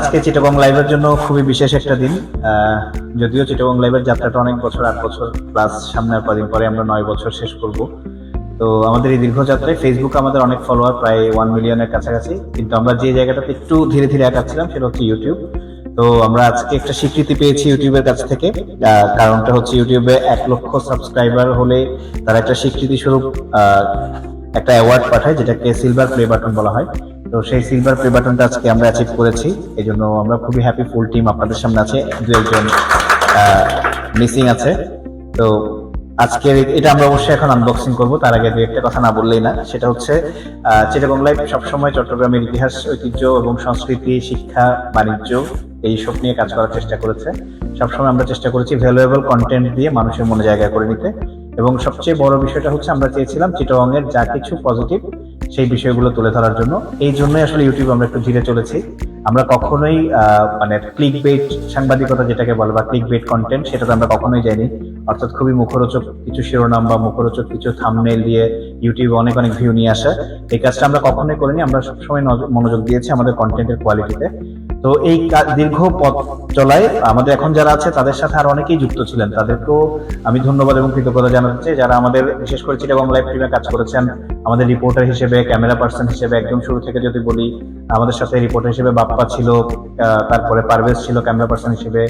আজকে চিটাগং লাইভের জন্য খুবই বিশেষ একটা দিন। যদিও চিটাগং লাইভের যাত্রাটা অনেক বছর, আট বছর, প্লাস সামনে কদিন পরে আমরা নয় বছর শেষ করব। তো আমাদের এই দীর্ঘ যাত্রায় ফেসবুক আমাদের অনেক ফলোয়ার প্রায় ওয়ান মিলিয়নের কাছাকাছি। কিন্তু আমরা যে জায়গাটাতে একটু ধীরে ধীরে আগাচ্ছিলাম সেটা হচ্ছে ইউটিউব তো আমরা আজকে একটা স্বীকৃতি পেয়েছি ইউটিউবের কাছ থেকে। কারণটা হচ্ছে ইউটিউবে এক লক্ষ সাবস্ক্রাইবার হলে তারা একটা স্বীকৃতি স্বরূপ একটা অ্যাওয়ার্ড পাঠায়, যেটাকে সিলভার প্লে বাটন বলা হয়। তো সেই সিলভার প্লে বাটনটা আজকে আমরা অ্যাচিভ করেছি। এই জন্য আমরা খুবই হ্যাপি ফুল টিম আপনাদের সামনে আছে। দু একজন মিসিং আছে। তো আজকে এটা আমরা অবশ্যই এখন আনবক্সিং করব। তার আগে দু একটা কথা না বললেই না। সেটা হচ্ছে চিটাগং লাইভ সবসময় চট্টগ্রামের ইতিহাস, ঐতিহ্য এবং সংস্কৃতি, শিক্ষা, বাণিজ্য এইসব নিয়ে কাজ করার চেষ্টা করেছে। সবসময় আমরা চেষ্টা করেছি ভ্যালুয়েবল কন্টেন্ট দিয়ে মানুষের মনে জায়গা করে নিতে। এবং সবচেয়ে বড় বিষয়টা হচ্ছে আমরা চেয়েছিলাম চিটাগং এর যা কিছু পজিটিভ সেই বিষয়গুলো তুলে ধরার জন্য। এই জন্যই আসলে ইউটিউব আমরা একটু ঘিরে চলেছি। আমরা কখনোই মানে ক্লিক বেট সাংবাদিকতা যেটাকে বলে বা ক্লিক বেট কন্টেন্ট সেটাতে আমরা কখনোই যাইনি। অর্থাৎ খুবই মুখরোচক কিছু শিরোনাম বা মুখরোচক কিছু থামনেল দিয়ে ইউটিউবে অনেক অনেক ভিউ নিয়ে আসা। এই কাজটা আমরা কখনোই করিনি। আমরা সবসময় মনোযোগ দিয়েছি আমাদের কন্টেন্টের কোয়ালিটিতে তো এই দীর্ঘ পথ চলায় আমাদের এখন যারা আছে তাদের সাথে আর অনেকেই যুক্ত ছিলেন। তাদেরকেও আমি ধন্যবাদ এবং কৃতজ্ঞতা জানাতে চাই যারা আমাদের, বিশেষ করে চিটাগং লাইভ টিমে কাজ করেছেন, আমাদের রিপোর্টার হিসেবে ক্যামেরা পার্সন হিসেবে একদম শুরু থেকে যদি বলি, আমাদের সাথে রিপোর্টার হিসেবে বাপ্পা ছিল তারপরে পারভেজ ছিল ক্যামেরা পার্সন হিসেবে।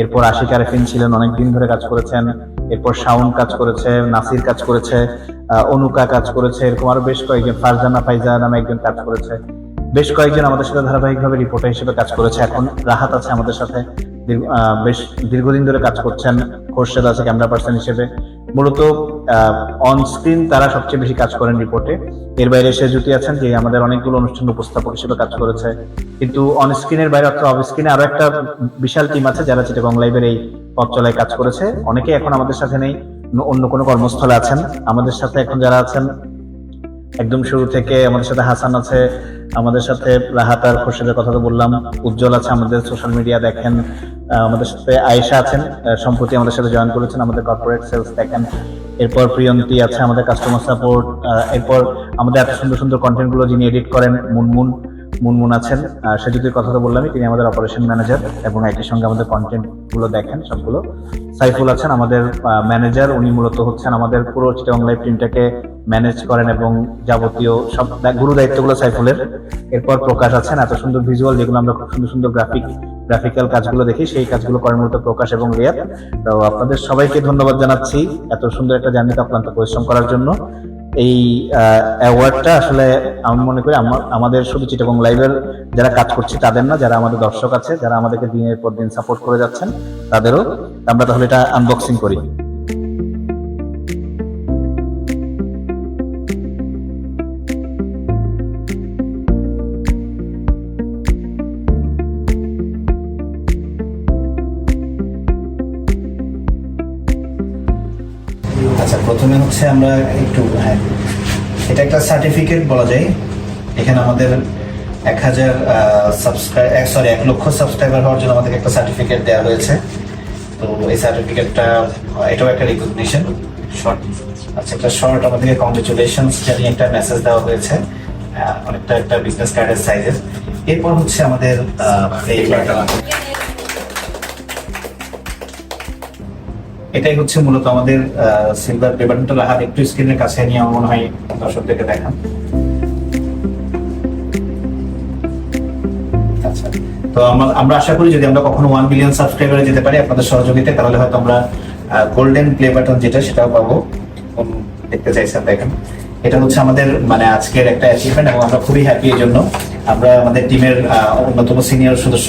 এরপর আশিক আরেফিন ছিলেন, অনেক দিন ধরে কাজ করেছেন। এরপর শাউন কাজ করেছে, নাসির কাজ করেছে অনুকা কাজ করেছে, এরকম আরও বেশ কয়েকজন, ফারজানা ফাইজা নামে একজন কাজ করেছে। বেশ কয়েকজন আমাদের সাথে ধারাবাহিকভাবে রিপোর্টার হিসেবে কাজ করেছে। এখন রাহাত আছে আমাদের সাথে। বেশ দীর্ঘদিন ধরে কাজ করছেন খোরশেদ আছে ক্যামেরা পার্সন হিসেবে। মূলত অন স্ক্রিন তারা সবচেয়ে বেশি কাজ করেন রিপোর্টে এর বাইরে সে জুটি আছেন যে আমাদের অনেকগুলো অনুষ্ঠান উপস্থাপক হিসেবে কাজ করেছে। কিন্তু অন স্ক্রিনের বাইরে অর্থাৎ অফ স্ক্রিনে আরও একটা বিশাল টিম আছে যারা চিটাগং লাইভের এই পথ চলায় কাজ করেছে। অনেকে এখন আমাদের সাথে নেই, অন্য কোনো কর্মস্থলে আছেন। আমাদের সাথে এখন যারা আছেন একদম শুরু থেকে আমাদের সাথে হাসান আছে আমাদের সাথে রাহাত আর খোরশেদের কথা তো বললাম উজ্জ্বল আছে আমাদের সোশ্যাল মিডিয়া দেখেন আমাদের সাথে আয়েশা আছেন সম্প্রতি আমাদের সাথে জয়েন করেছেন আমাদের কর্পোরেট সেলস দেখেন এরপর প্রিয়ন্তী আছে আমাদের কাস্টমার সাপোর্ট এরপর আমাদের এত সুন্দর সুন্দর কন্টেন্টগুলো যিনি এডিট করেন মুনমুন মুনমুন আছেন আহ, সে যদি কথা তো বললামই তিনি আমাদের অপারেশন ম্যানেজার এবং একই সঙ্গে আমাদের কন্টেন্টগুলো দেখেন সবগুলো। সাইফুল আছেন আমাদের ম্যানেজার উনি মূলত হচ্ছেন আমাদের পুরো চিটাং লাইফ টিমটাকে ম্যানেজ করেন এবং যাবতীয় সব গুরু দায়িত্বগুলো সাইফুলের। এরপর প্রকাশ আছেন এত সুন্দর ভিজুয়াল যেগুলো আমরা খুব সুন্দর সুন্দর গ্রাফিক গ্রাফিক্যাল কাজগুলো দেখি, সেই কাজগুলো করেন মূলত প্রকাশ এবং রিয়াদ। তো আপনাদের সবাইকে ধন্যবাদ জানাচ্ছি এত সুন্দর একটা জার্নিতে আপনার পরিশ্রম করার জন্য। এই অ্যাওয়ার্ডটা আসলে আমি মনে করি আমাদের শুধু চিটাগং লাইভের যারা কাজ করছে তাদের না, যারা আমাদের দর্শক আছে, যারা আমাদেরকে দিনের পর দিন সাপোর্ট করে যাচ্ছেন, তাদেরও আমরা তাহলে এটা আনবক্সিং করি। আচ্ছা প্রথমে হচ্ছে আমরা একটু হ্যাঁ এটা একটা সার্টিফিকেট বলা যায়। এখানে আমাদের এক হাজার সাবস্ক্রাইব সরি এক লক্ষ সাবস্ক্রাইবার হওয়ার জন্য আমাদেরকে একটা সার্টিফিকেট দেওয়া হয়েছে। তো এই সার্টিফিকেটটা এটাও একটা রিকগনিশন শর্ট আচ্ছা একটা শর্ট আমাদেরকে কংগ্রেচুলেশন জানি একটা মেসেজ দেওয়া হয়েছে। অনেকটা একটা বিজনেস কার্ডের সাইজের এরপর হচ্ছে আমাদের এই এটাই হচ্ছে মূলত আমাদের সিলভার পেপারটা লাহার একটু স্ক্রিনের কাছে নিয়ে আমার মনে হয় দর্শকদেরকে দেখান। আচ্ছা তো আমরা- আশা করি যদি আমরা কখনো ওয়ান বিলিয়ন সাবস্ক্রাইবারে যেতে পারি আপনাদের সহযোগিতা, তাহলে হয়তো আমরা গোল্ডেন প্লে বাটন যেটা, সেটাও পাবো। দেখতে দেখতে চাইছেন দেখেন এটা হচ্ছে আমাদের মানে আজকের একটা অ্যাচিভমেন্ট এবং আমরা খুবই হ্যাপি এই জন্য আমরা আমাদের টিমের অন্যতম সিনিয়র সদস্য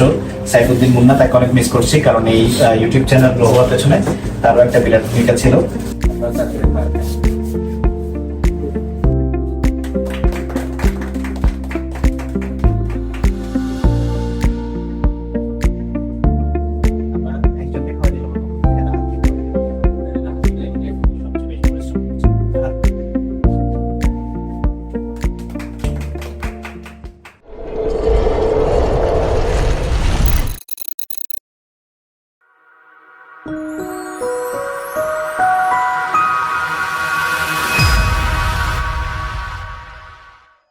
সাইফুদ্দিন মুন্না তাকে অনেক মিস করছি কারণ এই ইউটিউব চ্যানেল গ্রো হওয়ার পেছনে তারও একটা বিরাট ভূমিকা ছিল।